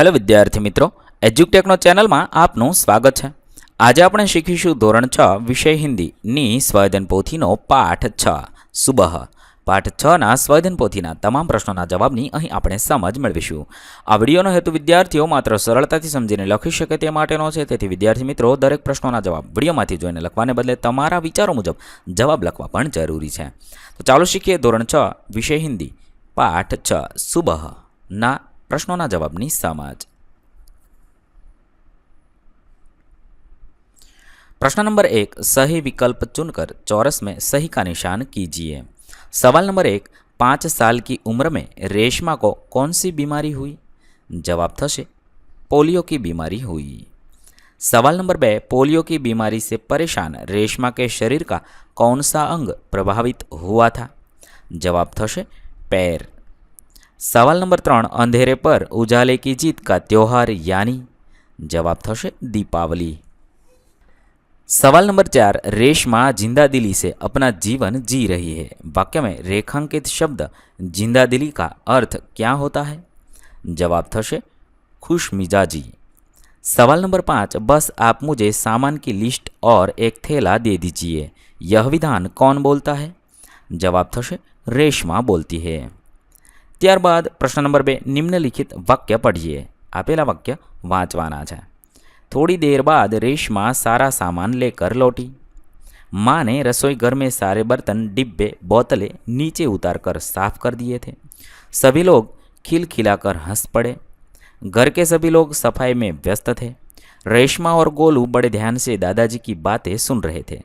Hello વિદ્યાર્થી મિત્રો, એજ્યુકટેકનો ચેનલમાં આપનું સ્વાગત છે. આજે આપણે શીખીશું ધોરણ છ, વિષય હિન્દીની સ્વયદન પોથીનો પાઠ છ. સુબહ. પાઠ છના સ્વયદન પોથીના તમામ પ્રશ્નોના જવાબની અહીં આપણે સમજ મેળવીશું. આ વિડીયોનો હેતુ વિદ્યાર્થીઓ માત્ર સરળતાથી સમજીને લખી શકે તે માટેનો છે. તેથી વિદ્યાર્થી મિત્રો, દરેક પ્રશ્નોના જવાબ વિડીયોમાંથી જોઈને લખવાને બદલે તમારા વિચારો મુજબ જવાબ લખવા પણ જરૂરી છે. તો ચાલો શીખીએ ધોરણ છ, વિષય હિન્દી, પાઠ છ, સુબહ ના પ્રશ્નોના જવાબની સમજ प्रश्न नंबर एक सही विकल्प चुनकर चौरस में सही का निशान कीजिए सवाल नंबर एक पाँच साल की उम्र में रेशमा को कौन सी बीमारी हुई जवाब थशे पोलियो की बीमारी हुई सवाल नंबर बे पोलियो की बीमारी से परेशान रेशमा के शरीर का कौन सा अंग प्रभावित हुआ था जवाब थशे पैर सवाल नंबर ત્રણ અંધેરે પર ઉજાલે की जीत का त्योहार यानी जवाब थशे दीपावली सवाल नंबर चार रेशमा जिंदा दिली से अपना जीवन जी रही है वाक्य में रेखांकित शब्द जिंदा दिली का अर्थ क्या होता है जवाब थशे खुश मिजाजी सवाल नंबर पाँच बस आप मुझे सामान की लिस्ट और एक थैला दे दीजिए यह विधान कौन बोलता है जवाब थशे रेशमा बोलती है ત્યારબાદ પ્રશ્ન નંબર બે નિમ્નલિખિત વાક્ય પઢીએ આપેલા વાક્ય વાંચવાના છે थोड़ी देर बाद रेशमा सारा सामान लेकर लौटी माँ ने रसोई घर में सारे बर्तन डिब्बे बोतलें नीचे उतार कर साफ कर दिए थे सभी लोग खिलखिलाकर हंस पड़े घर के सभी लोग सफाई में व्यस्त थे रेशमा और गोलू बड़े ध्यान से दादाजी की बातें सुन रहे थे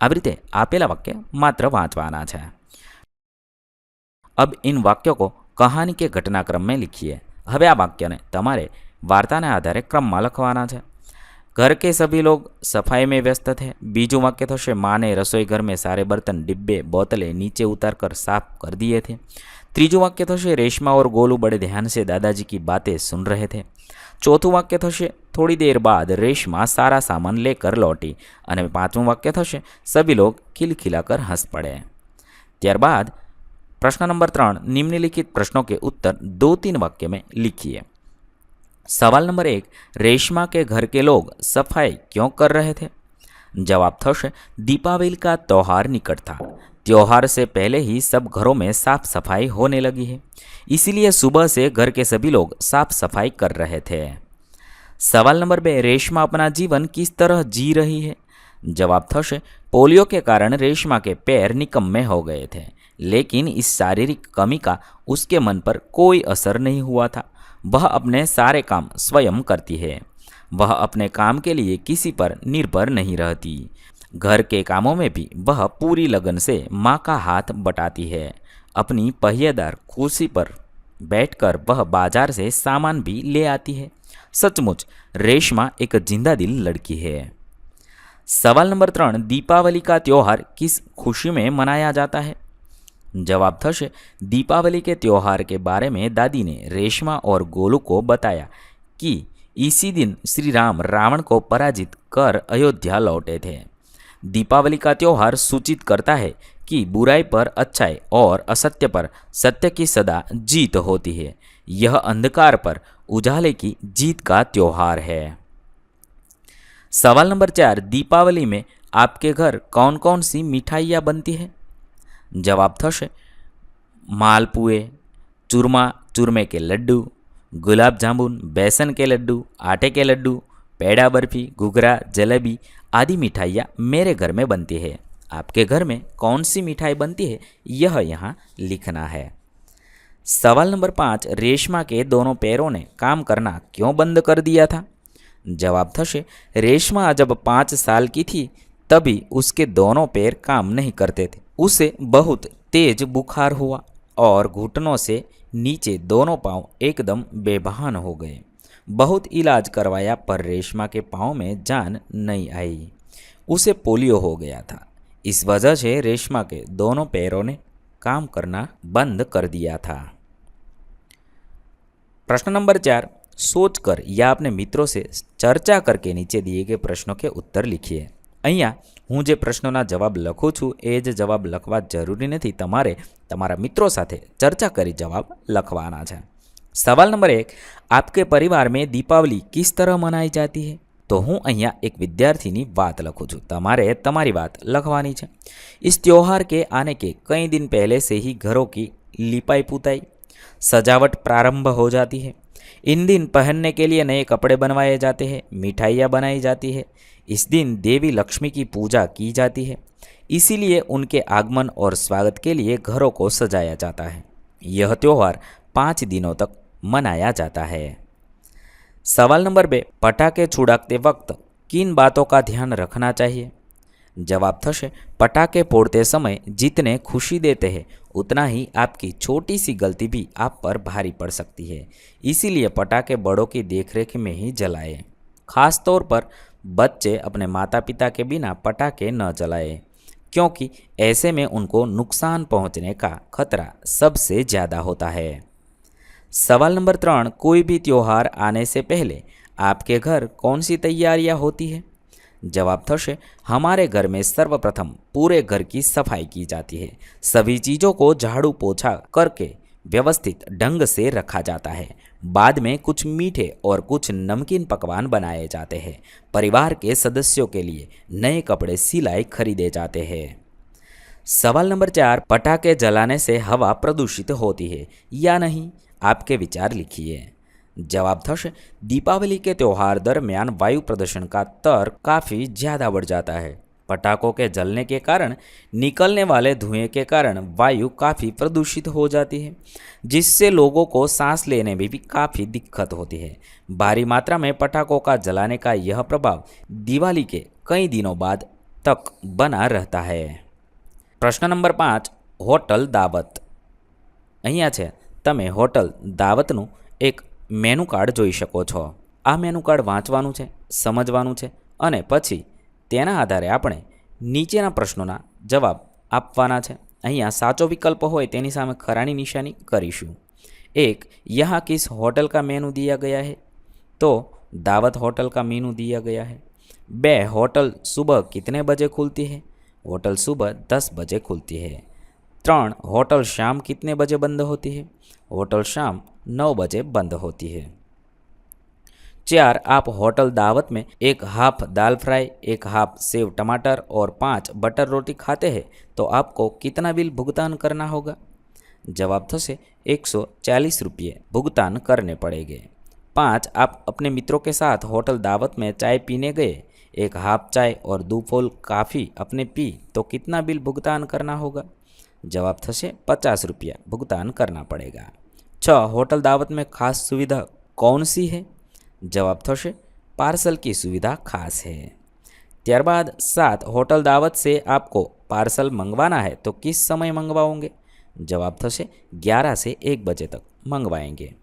આવી રીતે આપેલા વાક્ય માત્ર વાંચવાના છે अब इन वाक्यों को कहानी के घटनाक्रम में કે आ वाक्य ने तेरे वर्ता ने आधार क्रम में लखवा है घर के सभी लोग सफ़ाई में व्यस्त थे बीजू वाक्य थे माँ ने रसोई घर में सारे बर्तन डिब्बे बोतले नीचे उतार कर साफ़ कर दिए थे तीजु वाक्य थे रेशमा और गोलू बड़े ध्यान से दादाजी की बातें सुन रहे थे चौथु वाक्य थे थोड़ी देर बाद रेशमा सारा सामान लेकर लौटी और पांचवु वाक्य थे सभी लोग खिलखिलाकर हंस पड़े त्यारबाद प्रश्न नंबर ત્રણ निम्नलिखित प्रश्नों के उत्तर दो तीन वाक्य में लिखिए सवाल नंबर एक रेशमा के घर के लोग सफाई क्यों कर रहे थे जवाब थशे दीपावली का त्यौहार निकट था त्यौहार से पहले ही सब घरों में साफ सफाई होने लगी है इसीलिए सुबह से घर के सभी लोग साफ सफाई कर रहे थे सवाल नंबर बे रेशमा अपना जीवन किस तरह जी रही है जवाब थशे पोलियो के कारण रेशमा के पैर निकम्मे हो गए थे लेकिन इस शारीरिक कमी का उसके मन पर कोई असर नहीं हुआ था। वह अपने सारे काम स्वयं करती है। वह अपने काम के लिए किसी पर निर्भर नहीं रहती। घर के कामों में भी वह पूरी लगन से माँ का हाथ बटाती है। अपनी पहिएदार कुर्सी पर बैठकर वह बाज़ार से सामान भी ले आती है। सचमुच, रेशमा एक ज़िंदा दिल लड़की है। सवाल नंबर त्रण, दीपावली का त्यौहार किस खुशी में मनाया जाता है? जवाब थशे, दीपावली के त्यौहार के बारे में दादी ने रेशमा और गोलू को बताया कि इसी दिन श्री राम रावण को पराजित कर अयोध्या लौटे थे। दीपावली का त्यौहार सूचित करता है कि बुराई पर अच्छाई और असत्य पर सत्य की सदा जीत होती है। यह अंधकार पर उजाले की जीत का त्यौहार है। सवाल नंबर चार, दीपावली में आपके घर कौन कौन सी मिठाइयाँ बनती है? जवाब थशे मालपुए चूरमा चूरमे के लड्डू गुलाब जामुन बेसन के लड्डू आटे के लड्डू पेड़ा बर्फ़ी घुघरा जलेबी आदि मिठाइयाँ मेरे घर में बनती है आपके घर में कौन सी मिठाई बनती है यह यहाँ लिखना है सवाल नंबर पाँच रेशमा के दोनों पैरों ने काम करना क्यों बंद कर दिया था जवाब थशे रेशमा जब पाँच साल की थी तभी उसके दोनों पैर काम नहीं करते थे उसे बहुत तेज बुखार हुआ और घुटनों से नीचे दोनों पाँव एकदम बेबहान हो गए। बहुत इलाज करवाया, पर रेशमा के पाँव में जान नहीं आई। उसे पोलियो हो गया था। इस वजह से रेशमा के दोनों पैरों ने काम करना बंद कर दिया था। प्रश्न नंबर चार। सोचकर या अपने मित्रों से चर्चा करके नीचे दिए गए प्रश्नों के उत्तर लिखिए। हूँ जो प्रश्नों जवाब लखू छू जवाब लखवा ज़रूरी नहीं मित्रों से चर्चा कर जवाब लखवा है सवाल नंबर एक आपके परिवार में दीपावली किस तरह मनाई जाती है तो हूँ अँ एक विद्यार्थी बात लखू छूरी बात लखवा इस त्यौहार के आने के कई दिन पहले से ही घरों की लिपाई पुताई सजावट प्रारंभ हो जाती है इन दिन पहनने के लिए नए कपड़े बनवाए जाते हैं, मिठाइयाँ बनाई जाती है। इस दिन देवी लक्ष्मी की पूजा की जाती है। इसीलिए उनके आगमन और स्वागत के लिए घरों को सजाया जाता है। यह त्यौहार पाँच दिनों तक मनाया जाता है। सवाल नंबर बे, पटाखे छुड़ाते वक्त किन बातों का ध्यान रखना चाहिए? जवाब थशे। पटाखे फोड़ते समय जितने खुशी देते हैं, उतना ही आपकी छोटी सी गलती भी आप पर भारी पड़ सकती है। इसीलिए पटाखे बड़ों की देखरेख में ही जलाएँ। खास तौर पर बच्चे अपने माता पिता के बिना पटाखे न जलाएँ, क्योंकि ऐसे में उनको नुकसान पहुँचने का खतरा सबसे ज़्यादा होता है। सवाल नंबर त्रण, कोई भी त्यौहार आने से पहले आपके घर कौन सी तैयारियाँ होती है? जवाब थशे हमारे घर में सर्वप्रथम पूरे घर की सफ़ाई की जाती है। सभी चीज़ों को झाड़ू पोछा करके व्यवस्थित ढंग से रखा जाता है। बाद में कुछ मीठे और कुछ नमकीन पकवान बनाए जाते हैं। परिवार के सदस्यों के लिए नए कपड़े सिलाई खरीदे जाते हैं। सवाल नंबर चार, पटाखे जलाने से हवा प्रदूषित होती है या नहीं? आपके विचार लिखिए। जवाब थश दीपावली के त्यौहार दरमियान वायु प्रदूषण का स्तर काफ़ी ज़्यादा बढ़ जाता है पटाखों के जलने के कारण निकलने वाले धुएं के कारण वायु काफ़ी प्रदूषित हो जाती है जिससे लोगों को सांस लेने में भी काफ़ी दिक्कत होती है भारी मात्रा में पटाखों का जलाने का यह प्रभाव दिवाली के कई दिनों बाद तक बना रहता है प्रश्न नंबर पाँच होटल दावत અહીંયા છે તમે હોટલ દાવતનું એક મેનુ કાર્ડ જોઈ શકો છો આ મેનુ કાર્ડ વાંચવાનું છે સમજવાનું છે અને પછી તેના આધારે આપણે નીચેના પ્રશ્નોના જવાબ આપવાના છે અહીંયા સાચો વિકલ્પ હોય તેની સામે ખરાની નિશાની કરીશું एक यहाँ किस होटल का मेनू दिया गया है तो दावत होटल का मेनू दिया गया है बे होटल सुबह कितने बजे खुलती है होटल सुबह दस बजे खुलती है त्रण, होटल शाम कितने बजे बंद होती है? होटल शाम नौ बजे बंद होती है। चार, आप होटल दावत में एक हाफ़ दाल फ्राई, एक हाफ़ सेव टमाटर और पाँच बटर रोटी खाते हैं तो आपको कितना बिल भुगतान करना होगा? जवाब थसे, एक सौ चालीस रुपये भुगतान करने पड़ेंगे। पाँच, आप अपने मित्रों के साथ होटल दावत में चाय पीने गए, एक हाफ़ चाय और दो फूल काफ़ी अपने पी तो कितना बिल भुगतान करना होगा? जवाब थे पचास रुपया भुगतान करना पड़ेगा। छ, होटल दावत में खास सुविधा कौन सी है? जवाब थे पार्सल की सुविधा खास है। त्यारबाद सात, होटल दावत से आपको पार्सल मंगवाना है तो किस समय मंगवाओगे? जवाब थे ग्यारह से एक बजे तक मंगवाएँगे।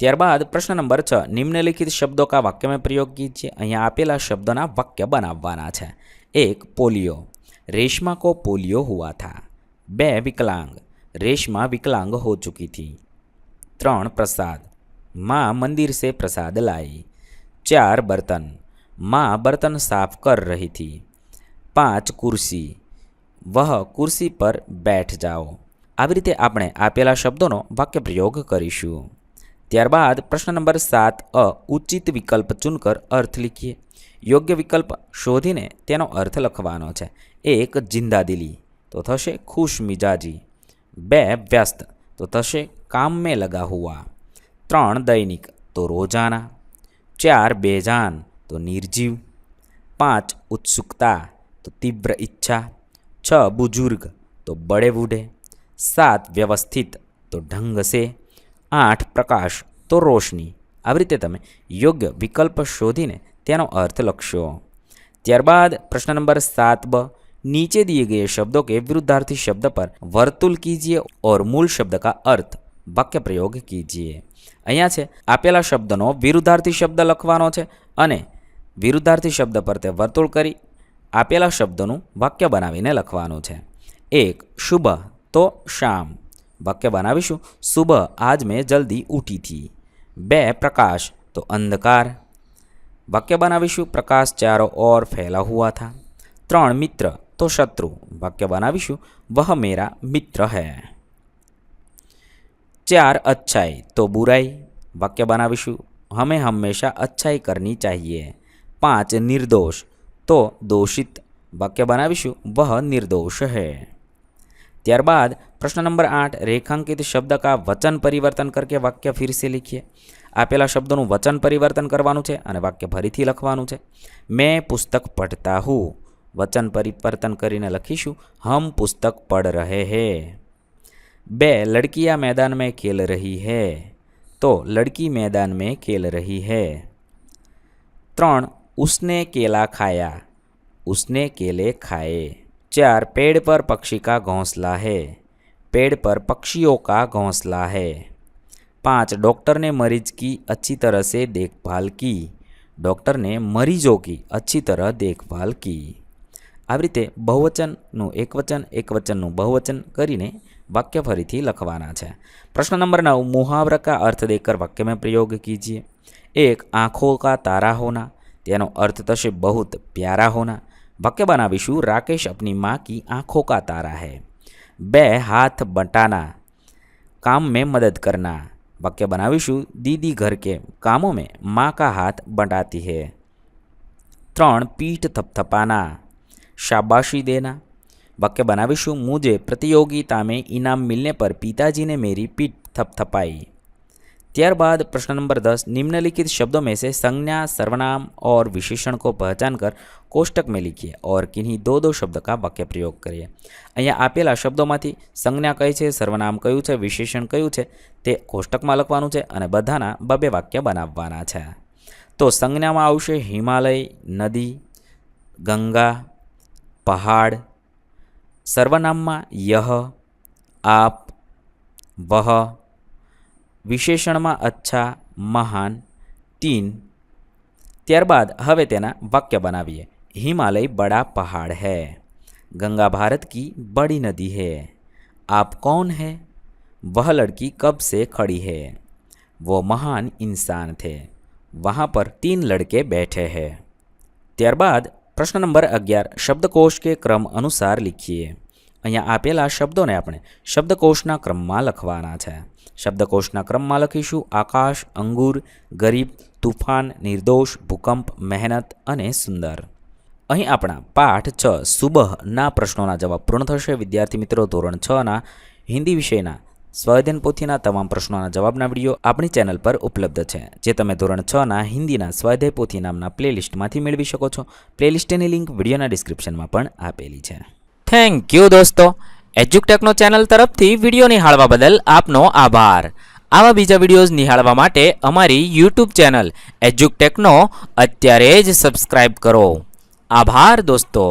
त्यारबाद प्रश्न नंबर छ, निम्नलिखित शब्दों का वाक्य में प्रयोग कीजिए। अँ आप शब्दों वाक्य बनावाना है एक, पोलियो। रेशमा को पोलियो हुआ था। बे विकलांग रेशमा विकलांग हो चुकी थी त्रण प्रसाद माँ मंदिर से प्रसाद लाई चार बर्तन माँ बर्तन साफ कर रही थी પાંચ કુર્સી વહ કુર્સી પર બેઠ જાઓ આવી રીતે આપણે આપેલા શબ્દોનો વાક્ય પ્રયોગ કરીશું ત્યારબાદ પ્રશ્ન નંબર સાત અ ઉચિત વિકલ્પ ચૂનકર અર્થ લીખીએ યોગ્ય વિકલ્પ શોધીને તેનો અર્થ લખવાનો છે એક જિંદાદિલી તો થશે ખુશ મિજાજી બે વ્યસ્ત તો થશે કામ મેં લગા હુઆ ત્રણ દૈનિક તો રોજાના ચાર બેજાન તો નિર્જીવ પાંચ ઉત્સુકતા તો તીવ્ર ઈચ્છા છ બુજુર્ગ તો બળે બુઢે સાત વ્યવસ્થિત તો ઢંગસે આઠ પ્રકાશ તો રોશની આવી રીતે તમે યોગ્ય વિકલ્પ શોધીને તેનો અર્થ લખશો. ત્યારબાદ પ્રશ્ન નંબર સાત બ नीचे दिए गए शब्दों के विरुद्धार्थी शब्द पर वर्तुल कीजिए और मूल शब्द का अर्थ વાક્ય પ્રયોગ કીજીએ અહીંયા છે આપેલા શબ્દનો વિરુદ્ધાર્થી શબ્દ લખવાનો છે અને વિરુદ્ધાર્થી શબ્દ પર તે વર્તુળ કરી આપેલા શબ્દનું વાક્ય બનાવીને લખવાનું છે એક શુભ તો શામ વાક્ય બનાવીશું શુભ આજ મેં જલ્દી ઉઠી થી બે પ્રકાશ તો અંધકાર વાક્ય બનાવીશું પ્રકાશ ચારો ઓર ફેલા હુઆ થા ત્રણ મિત્ર તો શત્રુ. વાક્ય બનાવીશું. વહ મેરા મિત્ર હૈ. ચાર અચ્છાઈ તો બુરાઈ. વાક્ય બનાવીશું. હમે હંમેશા અચ્છાઈ કરની ચાહીએ. પાંચ નિર્દોષ તો દોષિત. વાક્ય બનાવીશું. વહ નિર્દોષ હે. ત્યારબાદ પ્રશ્ન નંબર આઠ, રેખાંકિત શબ્દ કા વચન પરિવર્તન કરકે વાક્ય ફિરસે લખીએ. આપેલા શબ્દોનું વચન પરિવર્તન કરવાનું છે અને વાક્ય ફરીથી લખવાનું છે. મેં પુસ્તક પઢતા હું. वचन परिवर्तन कर लखीशू हम पुस्तक पढ़ रहे हैं बे लड़किया मैदान में खेल रही है तो लड़की मैदान में खेल रही है त्रण उसने केला खाया उसने केले खाए चार पेड़ पर पक्षी का घोंसला है पेड़ पर पक्षियों का घोंसला है पाँच डॉक्टर ने मरीज़ की अच्छी तरह से देखभाल की डॉक्टर ने मरीजों की अच्छी तरह देखभाल की આવી રીતે બહુવચનનું એકવચન એકવચનનું બહુવચન કરીને વાક્ય ફરીથી લખવાના છે. પ્રશ્ન નંબર નવ મુહાવરા કા અર્થ દેકર વાક્યમાં પ્રયોગ કીજીએ. એક, આંખો કા તારા હોના? તેનો અર્થ થશે બહુત પ્યારા હોના. વાક્ય બનાવીશું, રાકેશ અપની માં કી આંખો કા તારા હે? બે, હાથ બટાના, કામ મેં મદદ કરના. વાક્ય બનાવીશું, દીદી ઘર કે કામો મેં માં કા હાથ બટાતી હે? ત્રણ, પીઠ થપથપાના. શાબાશી દેના. વાક્ય બનાવીશું. મુજે પ્રતિયોગિતા મેં ઇનામ મિલને પર પિતાજીને મેરી પીઠ થપથપાઈ ત્યારબાદ પ્રશ્ન નંબર દસ, નિમ્નલિખિત શબ્દો મેં से संज्ञा सर्वनाम और विशेषण પહેચાન કર કોષ્ટક મેં લીખીએ. ઓર કિન્હી દો દો શબ્દ કા વાક્ય પ્રયોગ કરીએ. અહીંયા આપેલા શબ્દોમાંથી સંજ્ઞા કઈ છે, સર્વનામ કયું છે, વિશેષણ કયું છે, તે કોષ્ટકમાં લખવાનું છે અને બધાના બબે વાક્ય બનાવવાના છે. તો સંજ્ઞામાં આવશે હિમાલય, નદી, ગંગા પહાડ સર્વનામમાં યહ આપ વહ વિશેષણમાં અચ્છા મહાન તીન ત્યારબાદ હવે તેના વાક્ય બનાવીએ हिमालय बड़ा पहाड़ है गंगा भारत की बड़ी नदी है आप कौन है वह लड़की कब से खड़ी है वो महान इंसान थे वहाँ पर तीन लड़के बैठे हैं ત્યારબાદ પ્રશ્ન નંબર અગિયાર, શબ્દકોશ કે ક્રમ અનુસાર લીખીએ. અહીંયા આપેલા શબ્દોને આપણે શબ્દકોશના ક્રમમાં લખવાના છે. શબ્દકોશના ક્રમમાં લખીશું આકાશ, અંગુર, ગરીબ, તુફાન, નિર્દોષ, ભૂકંપ, મહેનત અને સુંદર. અહીં આપણા પાઠ છ સુબહના પ્રશ્નોના જવાબ પૂર્ણ થશે. વિદ્યાર્થી મિત્રો, ધોરણ છના હિન્દી વિષયના સ્વાધ્યાયન પોથીના તમામ પ્રશ્નોના જવાબના વીડિયો આપણી ચેનલ પર ઉપલબ્ધ છે, જે તમે ધોરણ છના હિન્દીના સ્વાધ્યાય પોથી નામના પ્લેલિસ્ટમાંથી મેળવી શકો છો. પ્લેલિસ્ટની લિંક વિડીયોના ડિસ્ક્રિપ્શનમાં પણ આપેલી છે. થેન્ક યુ દોસ્તો. એજ્યુકટેકનો ચેનલ તરફથી વીડિયો નિહાળવા બદલ આપનો આભાર. આવા બીજા વિડીયોઝ નિહાળવા માટે અમારી યુટ્યુબ ચેનલ એજ્યુકટેકનો અત્યારે જ સબસ્ક્રાઇબ કરો. આભાર દોસ્તો.